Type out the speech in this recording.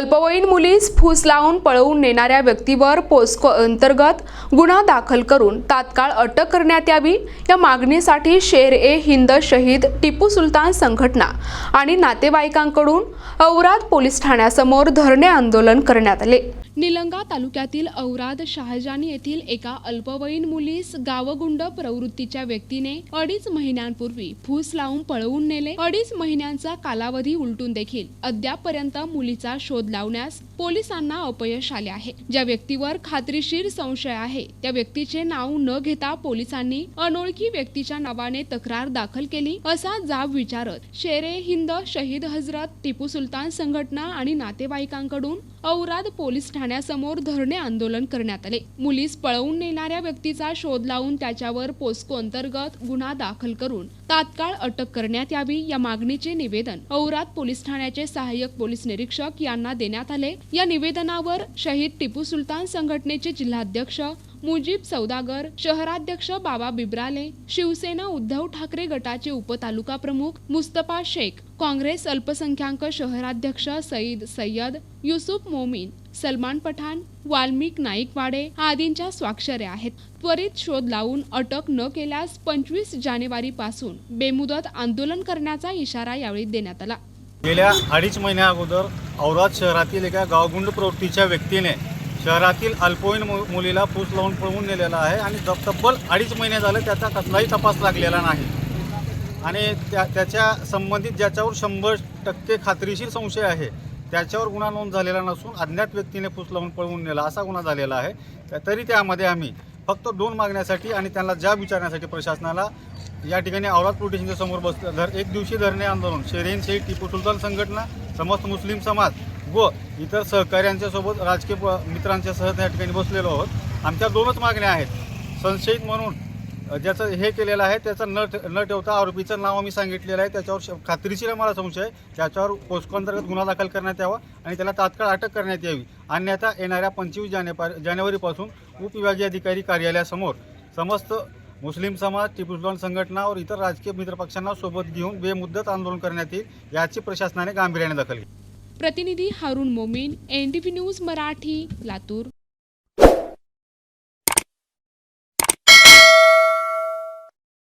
अल्पवयीन मुलीस फूस लावून पळवून नेणाऱ्या व्यक्तीवर पोस्को अंतर्गत गुन्हा दाखल करून तात्काळ अटक करण्यात यावी या मागणीसाठी शेर ए हिंद शहीद टिपू सुलतान संघटना आणि नातेवाईकांकडून औराद पोलीस ठाण्यासमोर धरणे आंदोलन करण्यात आले. निलंगा तालुक्यातील औराद शहाजानी येथील एका अल्पवयीन मुलीस गावगुंड प्रवृत्तीच्या व्यक्तीने अडीच महिन्यांपूर्वी फूस लावून पळवून नेले. अडीच महिन्यांचा कालावधी उलटून देखील अद्यापपर्यंत मुलीचा शोध लावण्यास पोलिसांना अपयश आले आहे. ज्या व्यक्तीवर खात्रीशीर संशय आहे त्या व्यक्तीचे नाव न घेता पोलिसांनी अनोळखी व्यक्तीच्या नावाने तक्रार दाखल केली असा जाब विचारत शेरे हिंद शहीद हजरत टिपू सुलतान संघटना आणि नातेवाईकांकडून औराद पोलीस ठाण्यासमोर धरणे आंदोलन करण्यात आले. मुलीस पळवून नेणाऱ्या व्यक्तीचा शोध लावून त्याच्यावर पोस्को अंतर्गत गुन्हा दाखल करून तात्काळ अटक करण्यात यावी या मागणीचे निवेदन औराद पोलीस ठाण्याचे सहाय्यक पोलीस निरीक्षक यांना देण्यात आले. या निवेदनावर शहीद टिपू सुलतान संघटनेचे जिल्हाध्यक्ष मुजीब सौदागर शहराध्यक्ष बाबा बिब्राले शिवसेना उद्धव ठाकरे गटाचे उपतालुका प्रमुख मुस्तफा शेख काँग्रेस अल्पसंख्याक शहराध्यक्ष सईद सय्यद युसुफ मोमीन सलमान पठाण वाल्मिक नाईकवाडे आदींच्या स्वाक्षऱ्या आहेत. त्वरित शोध लावून अटक न केल्यास पंचवीस जानेवारी पासून बेमुदत आंदोलन करण्याचा इशारा यावेळी देण्यात आला. गेल्या अडीच महिन्या अगोदर औराद शहरातील एका गावगुंड प्रवृत्तीच्या व्यक्तीने शहरातील अल्पवयीन मु मुलीला फूस लावून पळवून नेलेला आहे आणि तब्बल अडीच महिने झाले त्याचा कसलाही तपास लागलेला नाही. आणि त्या त्याच्या संबंधित ज्याच्यावर शंभर टक्के खात्रीशीर संशय आहे त्याच्यावर गुन्हा नोंद झालेला नसून अज्ञात व्यक्तीने फूस लावून पळवून नेला असा गुन्हा झालेला आहे. तरी त्यामध्ये आम्ही फक्त दोन मागण्यासाठी आणि त्यांना जाब विचारण्यासाठी प्रशासनाला या ठिकाणी औराद पोलीस समोर बस धर एक दिवशी धरणे आंदोलन शेरेन शहीद टिपू सुलतान संघटना समस्त मुस्लिम समाज व इतर सहकाऱ्यांच्या सोबत राजकीय प- मित्रांच्या सह त्या ठिकाणी बसलेलो आहोत. आमच्या दोनच मागण्या आहेत. संशयित म्हणून ज्याचं हे केलेलं आहे त्याचं न न ठेवता आरोपीचं नाव आम्ही सांगितलेलं आहे. त्याच्यावर श- खात्रीशीर मला संशय. त्याच्यावर पोस्को अंतर्गत गुन्हा दाखल करण्यात यावा आणि त्याला तात्काळ अटक करण्यात यावी. अन्यथा येणाऱ्या पंचवीस जानेपा जानेवारीपासून उपविभागीय अधिकारी कार्यालयासमोर समस्त मुस्लिम समाज टिपू सुलतान संघटना और इतर राजकीय मित्रपक्षांना सोबत घेऊन बेमुदत आंदोलन करण्यात येईल याची प्रशासनाने गांभीर्याने दखल घेतली प्रतिनिधी हारून मोमीन एन न्यूज मराठी लातूर.